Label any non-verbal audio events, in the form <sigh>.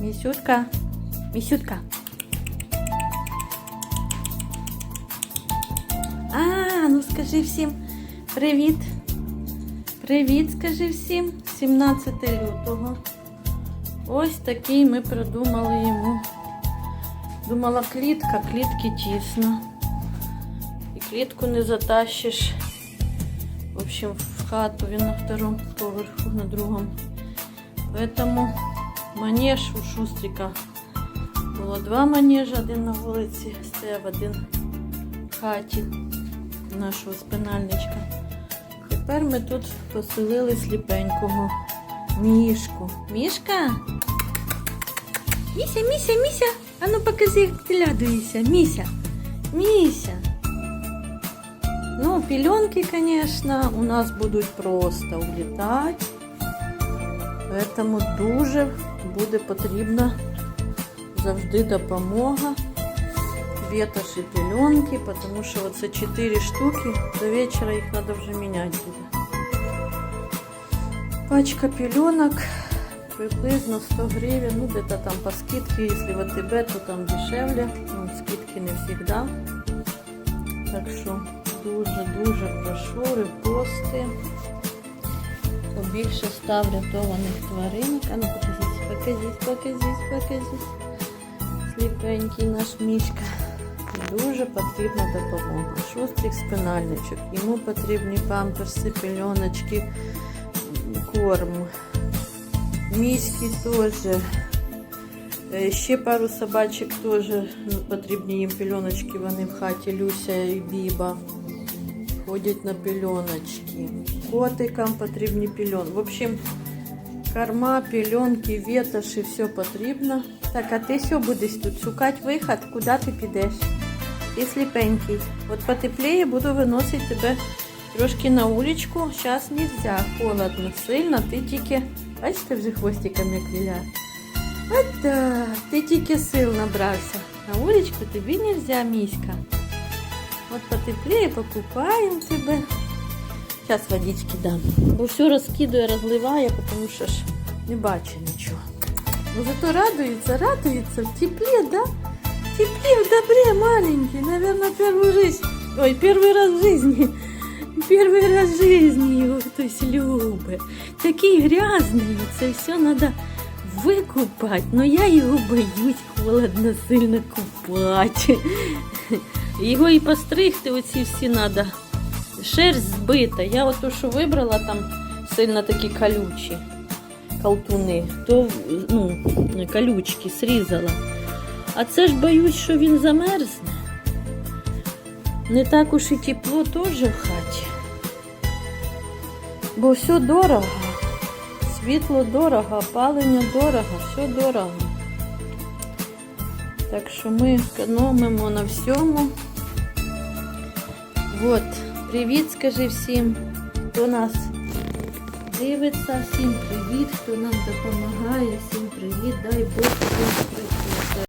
Місютка. Місютка. А, ну скажи всім привіт. Привіт, скажи всім. 17 лютого. Ось такий ми придумали йому. Думала клітка, клітки тісно. І клітку не затащиш. В общем, в хату він на втором поверху, на другом. Поэтому манеж у Шустрика. Було два манежа, один на вулиці, стояв один в хаті нашого спинальничка. Тепер ми тут поселили сліпенького мішку. Мішка? Міся, міся, міся. А ну покажи, як ти лядуєшся. Міся. Міся. Ну, пеленки, конечно, у нас будуть просто улітати. Поэтому дуже буде потрібна завжди допомога. Ветоші пеленки, тому що оце 4 штуки, до вечора їх треба вже міняти буде. Пачка пеленок приблизно 100 гривень, ну где-то там по скидке, если в АТБ, то там дешевле, ну, скидки не всегда. Так що дуже-дуже прошу репости. Побільше став рятованих тваринок. А ну покажіть, покажіть, покажіть, покажіть. Сліпенький наш мішка. Дуже потрібна допомога. Шустрик спинальничок. Йому потрібні памперси, пельоночки, корм. Міськи теж. Е, Ще пару собачок теж потрібні їм пельоночки. Вони в хаті Люся і Біба. Ходять на пельоночки. Котикам потрібні пельон. В общем, корма, пельонки, ветоші, все потрібно. Так, а ти що будеш тут шукати вихід? Куди ти підеш? Ти сліпенький. От потепліє буду виносити тебе трошки на вуличку. Зараз нельзя, холодно, сильно. Ти тільки, бачите, вже хвостиком як віляє. От так, ти тільки сил набрався. На вуличку тобі нельзя, міська. От потепліє, покупаємо тебе. Зараз водички дам. Бо все розкидує, розливає, тому що ж не бачу нічого. Ну зато радуется, радуется. В тепле, да? В тепле, в добре, маленький. Наверное, первую жизнь. Ой, первый раз в жизни. <laughs> Первый раз в жизни его хтось любить. Такий грязний, це все треба викупати. Но я його боюсь холодно сильно купати. <laughs> Його і постригти оці всі треба. Шерсть збита. Я ото, що вибрала там сильно такі колючі колтуни, то ну, колючки срізала. А це ж боюсь, що він замерзне. Не так уж і тепло теж в хаті. Бо все дорого. Світло дорого, опалення дорого, все дорого. Так що ми економимо на всьому. От, привіт, скажи всім, хто нас дивиться, всім привіт, хто нам допомагає, всім привіт, дай Бог всім привіт.